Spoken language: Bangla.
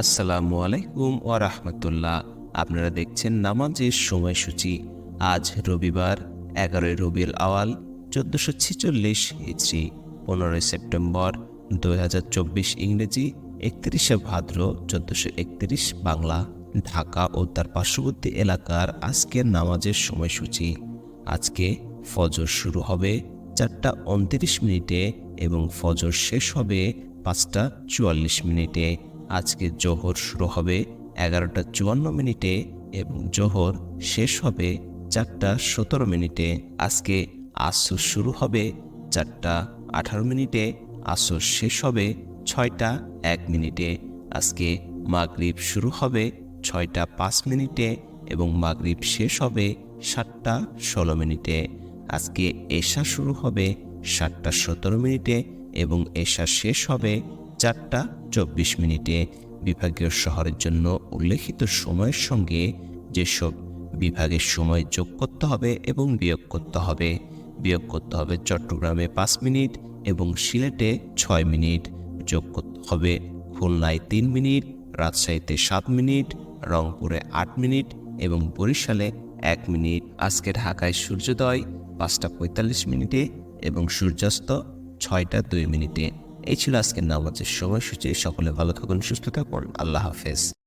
আসসালামু আলাইকুম ও রাহমাতুল্লাহ। আপনারা দেখছেন নামাজের সময়সূচি। আজ রবিবার, এগারোই রবিউল আওয়াল, চোদ্দোশো ছেচল্লিশ হিজড়ি পনেরোই সেপ্টেম্বর, দুই হাজার চব্বিশ ইংরেজি, একত্রিশে ভাদ্র, চোদ্দোশো একত্রিশ বাংলা, ঢাকা ও তার পার্শ্ববর্তী এলাকার আজকের নামাজের সময়সূচি। আজকে ফজর শুরু হবে চারটা উনত্রিশ মিনিটে এবং ফজর শেষ হবে পাঁচটা চুয়াল্লিশ মিনিটে। আজকে জোহর শুরু হবে এগারোটা চুয়ান্ন মিনিটে এবং জোহর শেষ হবে চারটা সতেরো মিনিটে। আজকে আসর শুরু হবে চারটা আঠারো মিনিটে, আসর শেষ হবে ছয়টা এক মিনিটে। আজকে মাগরিব শুরু হবে ছয়টা পাঁচ মিনিটে এবং মাগরিব শেষ হবে সাতটা ষোলো মিনিটে। আজকে এশা শুরু হবে সাতটা সতেরো মিনিটে এবং এশা শেষ হবে চারটা চব্বিশ মিনিটে বিভাগীয় শহরের জন্য উল্লেখিত সময়ের সঙ্গে যেসব বিভাগের সময় যোগ করতে হবে এবং বিয়োগ করতে হবে। বিয়োগ করতে হবে চট্টগ্রামে পাঁচ মিনিট এবং সিলেটে ছয় মিনিট। যোগ করতে হবে খুলনায় তিন মিনিট, রাজশাহীতে সাত মিনিট, রংপুরে আট মিনিট এবং বরিশালে এক মিনিট। আজকে ঢাকায় সূর্যোদয় পাঁচটা পঁয়তাল্লিশ মিনিটে এবং সূর্যাস্ত ছয়টা দুই মিনিটে। এই ছিল আজকের নামাজের সময়সূচি সকলে ভালো থাকুন সুস্থ থাকুন। আল্লাহ হাফেজ।